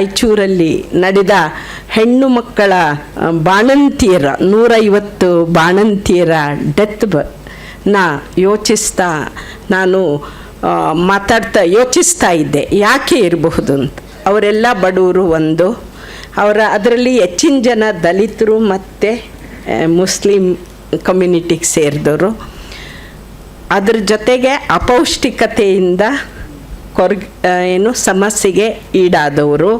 ರಾಯಚೂರಲ್ಲಿ ನಡೆದ ಹೆಣ್ಣು ಮಕ್ಕಳ ಬಾಣಂತಿಯರ, ನೂರೈವತ್ತು ಬಾಣಂತಿಯರ ಡೆತ್ನ ಯೋಚಿಸ್ತಾ ನಾನು ಮಾತಾಡ್ತಾ ಯೋಚಿಸ್ತಾ ಇದ್ದೆ. ಯಾಕೆ ಇರಬಹುದು ಅಂತ. ಅವರೆಲ್ಲ ಬಡವರು ಒಂದು. ಅವರ, ಅದರಲ್ಲಿ ಹೆಚ್ಚಿನ ಜನ ದಲಿತರು ಮತ್ತು ಮುಸ್ಲಿಂ ಕಮ್ಯುನಿಟಿಗೆ ಸೇರಿದವರು. ಅದ್ರ ಜೊತೆಗೆ ಅಪೌಷ್ಟಿಕತೆಯಿಂದ ಕೊರ್ಗ್ ಆ, ಏನು ಸಮಸ್ಯೆಗೆ ಈಡಾದವರು.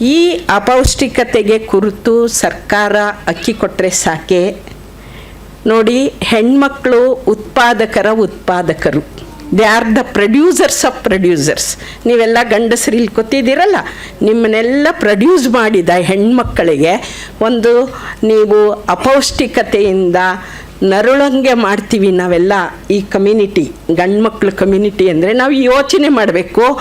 ಈ ಅಪೌಷ್ಟಿಕತೆಗೆ ಕುರಿತು ಸರ್ಕಾರ ಅಕ್ಕಿ ಕೊಟ್ಟರೆ ಸಾಕೆ. ನೋಡಿ ಹೆಣ್ಮಕ್ಳು ಉತ್ಪಾದಕರ ಉತ್ಪಾದಕರು. They are the producers of producers. ನೀವೆಲ್ಲ ಗಂಡಸರು ಇಲ್ಲಿ ಗೊತ್ತಿದ್ದೀರಲ್ಲ ನಿಮ್ಮನ್ನೆಲ್ಲ ಪ್ರೊಡ್ಯೂಸ್ ಮಾಡಿದ ಹೆಣ್ಮಕ್ಕಳಿಗೆ ಒಂದು ನೀವು ಅಪೌಷ್ಟಿಕತೆಯಿಂದ ನರಳಂಗೆ ಮಾಡ್ತೀವಿ ನಾವೆಲ್ಲ ಈ ಕಮ್ಯುನಿಟಿ ಗಂಡ್ಮಕ್ಳ ಕಮ್ಯುನಿಟಿ ಅಂದರೆ ನಾವು ಯೋಚನೆ ಮಾಡಬೇಕು.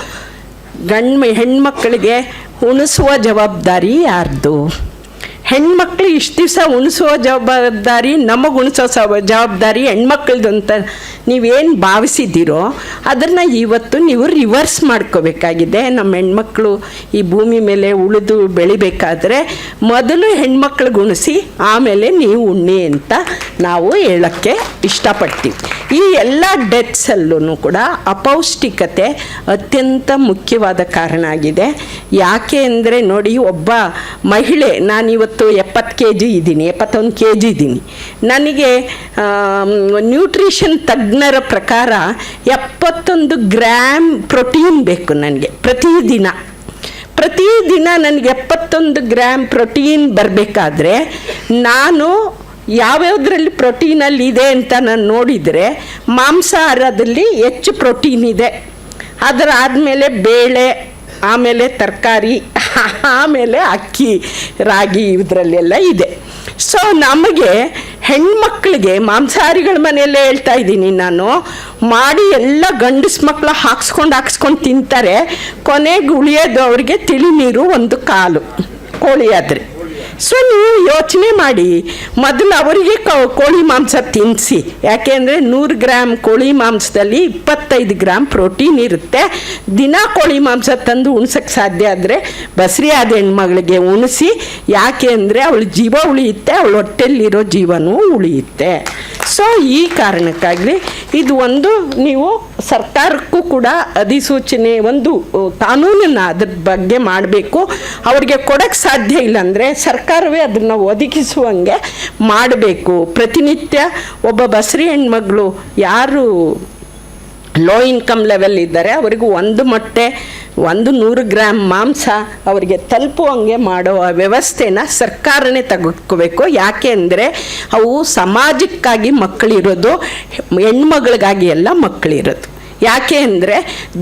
ಗಂಡು ಹೆಣ್ಮಕ್ಕಳಿಗೆ ಉಣಿಸುವ ಜವಾಬ್ದಾರಿ ಯಾರ್ದು? ಹೆಣ್ಮಕ್ಳು ಇಷ್ಟು ದಿವಸ ಉಣಿಸುವ ಜವಾಬ್ದಾರಿ, ನಮಗೆ ಉಣಿಸೋ ಜವಾಬ್ದಾರಿ ಹೆಣ್ಮಕ್ಳದ್ದು ಅಂತ ನೀವೇನು ಭಾವಿಸಿದ್ದೀರೋ ಅದನ್ನು ಇವತ್ತು ನೀವು ರಿವರ್ಸ್ ಮಾಡ್ಕೋಬೇಕಾಗಿದೆ. ನಮ್ಮ ಹೆಣ್ಮಕ್ಳು ಈ ಭೂಮಿ ಮೇಲೆ ಉಳಿದು ಬೆಳಿಬೇಕಾದ್ರೆ ಮೊದಲು ಹೆಣ್ಮಕ್ಳಿಗೆ ಉಣಿಸಿ, ಆಮೇಲೆ ನೀವು ಉಣ್ಣಿ ಅಂತ ನಾವು ಹೇಳೋಕ್ಕೆ ಇಷ್ಟಪಡ್ತೀವಿ. ಈ ಎಲ್ಲ ಡೆತ್ಸಲ್ಲೂ ಕೂಡ ಅಪೌಷ್ಟಿಕತೆ ಅತ್ಯಂತ ಮುಖ್ಯವಾದ ಕಾರಣ ಆಗಿದೆ. ಯಾಕೆ ಅಂದರೆ ನೋಡಿ ಒಬ್ಬ ಮಹಿಳೆ, ನಾನಿವತ್ತು ಎಪ್ಪತ್ತು ಕೆ ಜಿ ಇದ್ದೀನಿ, ಎಪ್ಪತ್ತೊಂದು ಕೆ ಜಿ ಇದ್ದೀನಿ. ನನಗೆ ನ್ಯೂಟ್ರಿಷನ್ ತಜ್ಞರ ಪ್ರಕಾರ ಎಪ್ಪತ್ತೊಂದು ಗ್ರ್ಯಾಮ್ ಪ್ರೋಟೀನ್ ಬೇಕು ನನಗೆ ಪ್ರತಿದಿನ. ಪ್ರತಿದಿನ ನನಗೆ ಎಪ್ಪತ್ತೊಂದು ಗ್ರಾಮ್ ಪ್ರೋಟೀನ್ ಬರಬೇಕಾದ್ರೆ ನಾನು ಯಾವ್ಯಾವುದ್ರಲ್ಲಿ ಪ್ರೋಟೀನಲ್ಲಿ ಇದೆ ಅಂತ ನಾನು ನೋಡಿದರೆ ಮಾಂಸಾಹಾರದಲ್ಲಿ ಹೆಚ್ಚು ಪ್ರೋಟೀನ್ ಇದೆ. ಅದರ ಆದಮೇಲೆ ಬೇಳೆ, ಆಮೇಲೆ ತರಕಾರಿ, ಆಮೇಲೆ ಅಕ್ಕಿ, ರಾಗಿ ಇದರಲ್ಲೆಲ್ಲ ಇದೆ. ಸೊ ನಮಗೆ ಹೆಣ್ಮಕ್ಳಿಗೆ ಮಾಂಸಾಹಾರಿಗಳ ಮನೆಯಲ್ಲೇ ಹೇಳ್ತಾ ಇದ್ದೀನಿ ನಾನು. ಮಾಡಿ ಎಲ್ಲ ಗಂಡಸ್ ಮಕ್ಕಳು ಹಾಕ್ಸ್ಕೊಂಡು ಹಾಕ್ಸ್ಕೊಂಡು ತಿಂತಾರೆ. ಕೊನೆಗೆ ಉಳಿಯೋದು ಅವ್ರಿಗೆ ತಿಳಿ ನೀರು ಒಂದು ಕಾಲು ಕೋಳಿ ಆದರೆ. ಸೊ ನೀವು ಯೋಚನೆ ಮಾಡಿ. ಮೊದಲು ಅವರಿಗೆ ಕೋಳಿ ಮಾಂಸ ತಿನ್ನಿಸಿ ಯಾಕೆಂದರೆ ನೂರು ಗ್ರಾಮ್ ಕೋಳಿ ಮಾಂಸದಲ್ಲಿ ಇಪ್ಪತ್ತೈದು ಗ್ರಾಮ್ ಪ್ರೋಟೀನ್ ಇರುತ್ತೆ. ದಿನ ಕೋಳಿ ಮಾಂಸ ತಂದು ಉಣ್ಸೋಕ್ಕೆ ಸಾಧ್ಯ ಆದರೆ ಬಸ್ರಿ ಆದ ಹೆಣ್ಮಗಳಿಗೆ ಉಣಿಸಿ. ಯಾಕೆ ಅಂದರೆ ಅವಳು ಜೀವ ಉಳಿಯುತ್ತೆ, ಅವಳು ಹೊಟ್ಟೆಲಿರೋ ಜೀವನೂ ಉಳಿಯುತ್ತೆ. ಸೊ ಈ ಕಾರಣಕ್ಕಾಗಲಿ ಇದು ಒಂದು ನೀವು ಸರ್ಕಾರಕ್ಕೂ ಕೂಡ ಅಧಿಸೂಚನೆ, ಒಂದು ಕಾನೂನನ್ನು ಅದ್ರ ಬಗ್ಗೆ ಮಾಡಬೇಕು. ಅವ್ರಿಗೆ ಕೊಡೋಕ್ಕೆ ಸಾಧ್ಯ ಇಲ್ಲ ಅಂದರೆ ಸರ್ಕಾರವೇ ಅದನ್ನು ಒದಗಿಸುವಂಗೆ ಮಾಡಬೇಕು. ಪ್ರತಿನಿತ್ಯ ಒಬ್ಬ ಬಸರಿ ಹೆಣ್ಮಗಳು ಯಾರು ಲೋ ಇನ್ಕಮ್ ಲೆವೆಲ್ ಇದ್ದಾರೆ, ಅವರಿಗೂ ಒಂದು ಮೊಟ್ಟೆ ಒಂದು ನೂರು ಗ್ರಾಮ್ ಮಾಂಸ ಅವರಿಗೆ ತಲುಪುವಂಗೆ ಮಾಡುವ ವ್ಯವಸ್ಥೆನ ಸರ್ಕಾರನೇ ತೆಗೆದುಕೋಬೇಕು. ಯಾಕೆ ಅಂದರೆ ಅವು ಸಮಾಜಕ್ಕಾಗಿ ಮಕ್ಕಳಿರೋದು, ಹೆಣ್ಮಗಳಿಗಾಗಿ ಎಲ್ಲ ಮಕ್ಕಳಿರೋದು. ಯಾಕೆ ಅಂದರೆ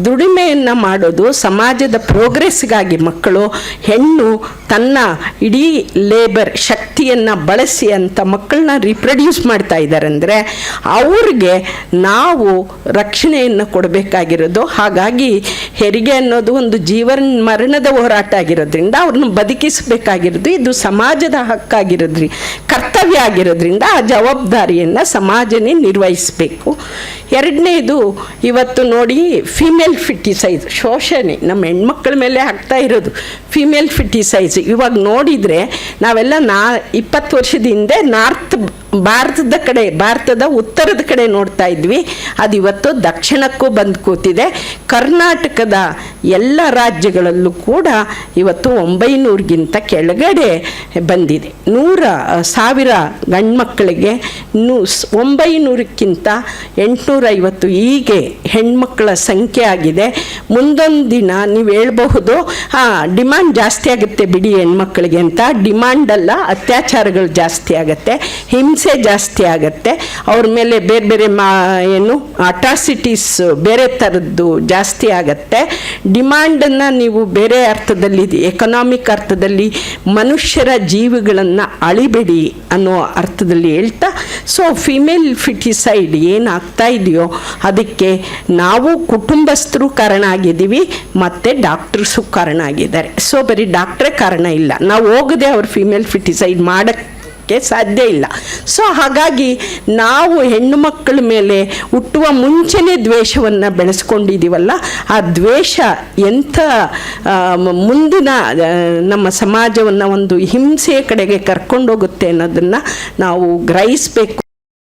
ದುಡಿಮೆಯನ್ನು ಮಾಡೋದು ಸಮಾಜದ ಪ್ರೋಗ್ರೆಸ್ಗಾಗಿ ಮಕ್ಕಳು, ಹೆಣ್ಣು ತನ್ನ ಇಡೀ ಲೇಬರ್ ಶಕ್ತಿಯನ್ನು ಬಳಸಿ ಅಂತ ಮಕ್ಕಳನ್ನ ರಿಪ್ರೊಡ್ಯೂಸ್ ಮಾಡ್ತಾ ಇದ್ದಾರೆ ಅಂದರೆ ಅವ್ರಿಗೆ ನಾವು ರಕ್ಷಣೆಯನ್ನು ಕೊಡಬೇಕಾಗಿರೋದು. ಹಾಗಾಗಿ ಹೆರಿಗೆ ಅನ್ನೋದು ಒಂದು ಜೀವನ ಮರಣದ ಹೋರಾಟ ಆಗಿರೋದ್ರಿಂದ ಅವ್ರನ್ನ ಬದುಕಿಸಬೇಕಾಗಿರೋದು, ಇದು ಸಮಾಜದ ಹಕ್ಕಾಗಿರೋದ್ರಿ. ಕರ್ತವ್ಯ ಆಗಿರೋದ್ರಿಂದ ಆ ಜವಾಬ್ದಾರಿಯನ್ನು ಸಮಾಜನೇ ನಿರ್ವಹಿಸಬೇಕು. ಎರಡನೇದು, ಇವತ್ತು ನೋಡಿ ಫಿಮೇಲ್ ಫಿಟಿಸೈಜ್ ಶೋಷಣೆ. ನಮ್ಮ ಹೆಣ್ಮಕ್ಳ ಮೇಲೆ ಆಗ್ತಾ ಇರೋದು ಫಿಮೇಲ್ ಫಿಟಿಸೈಜ್ ಇವಾಗ ನೋಡಿದರೆ ನಾವೆಲ್ಲ ನಾ ಇಪ್ಪತ್ತು ವರ್ಷದ ಹಿಂದೆ ನಾರ್ತ್ ಭಾರತದ ಕಡೆ, ಭಾರತದ ಉತ್ತರದ ಕಡೆ ನೋಡ್ತಾ ಇದ್ವಿ. ಅದು ಇವತ್ತು ದಕ್ಷಿಣಕ್ಕೂ ಬಂದು ಕೂತಿದೆ. ಕರ್ನಾಟಕದ ಎಲ್ಲ ರಾಜ್ಯಗಳಲ್ಲೂ ಕೂಡ ಇವತ್ತು ಒಂಬೈನೂರಿಗಿಂತ ಕೆಳಗಡೆ ಬಂದಿದೆ. ನೂರ ಸಾವಿರ ಗಂಡ್ಮಕ್ಕಳಿಗೆ ನೂ ಒಂಬೈನೂರಕ್ಕಿಂತ ಎಂಟುನೂರೈವತ್ತು ಹೀಗೆ ಹೆಣ್ಮಕ್ಕಳ ಸಂಖ್ಯೆ ಆಗಿದೆ. ಮುಂದೊಂದು ದಿನ ನೀವು ಹೇಳಬಹುದು ಹಾಂ ಡಿಮಾಂಡ್ ಜಾಸ್ತಿ ಆಗುತ್ತೆ ಬಿಡಿ ಹೆಣ್ಮಕ್ಕಳಿಗೆ ಅಂತ. ಡಿಮಾಂಡ್ ಅಲ್ಲ, ಅತ್ಯಾಚಾರಗಳು ಜಾಸ್ತಿ ಆಗುತ್ತೆ. ಹಿಂಸೆ ಜಾಸ್ತಿ ಆಗುತ್ತೆ. ಅವ್ರ ಮೇಲೆ ಬೇರೆ ಬೇರೆ ಮಾ, ಏನು ಅಟ್ರಾಸಿಟೀಸ್ ಬೇರೆ ಥರದ್ದು ಜಾಸ್ತಿ ಆಗತ್ತೆ. ಡಿಮ್ಯಾಂಡನ್ನು ನೀವು ಬೇರೆ ಅರ್ಥದಲ್ಲಿ ಎಕನಾಮಿಕ್ ಅರ್ಥದಲ್ಲಿ, ಮನುಷ್ಯರ ಜೀವಿಗಳನ್ನು ಅಳಿಬೇಡಿ ಅನ್ನೋ ಅರ್ಥದಲ್ಲಿ ಹೇಳ್ತಾ ಸೊ ಫಿಮೇಲ್ ಫಿಟಿಸೈಡ್ ಏನಾಗ್ತಾ ಇದೆಯೋ ಅದಕ್ಕೆ ನಾವು ಕುಟುಂಬಸ್ಥರು ಕಾರಣ ಆಗಿದ್ದೀವಿ, ಮತ್ತು ಡಾಕ್ಟರ್ಸು ಕಾರಣ ಆಗಿದ್ದಾರೆ. ಸೊ ಬರೀ ಡಾಕ್ಟ್ರೇ ಕಾರಣ ಇಲ್ಲ. ನಾವು ಹೋಗದೆ ಅವ್ರು ಫಿಮೇಲ್ ಫಿಟಿಸೈಡ್ ಮಾಡಕ್ಕೆ ಮಾಡೋಕ್ಕೆ ಸಾಧ್ಯ ಇಲ್ಲ. ಸೊ ಹಾಗಾಗಿ ನಾವು ಹೆಣ್ಣು ಮಕ್ಕಳ ಮೇಲೆ ಹುಟ್ಟುವ ಮುಂಚೆನೇ ದ್ವೇಷವನ್ನು ಬೆಳೆಸ್ಕೊಂಡಿದ್ದೀವಲ್ಲ ಆ ದ್ವೇಷ ಎಂಥ ಮುಂದಿನ ನಮ್ಮ ಸಮಾಜವನ್ನು ಒಂದು ಹಿಂಸೆಯ ಕಡೆಗೆ ಕರ್ಕೊಂಡೋಗುತ್ತೆ ಅನ್ನೋದನ್ನು ನಾವು ಗ್ರಹಿಸಬೇಕು.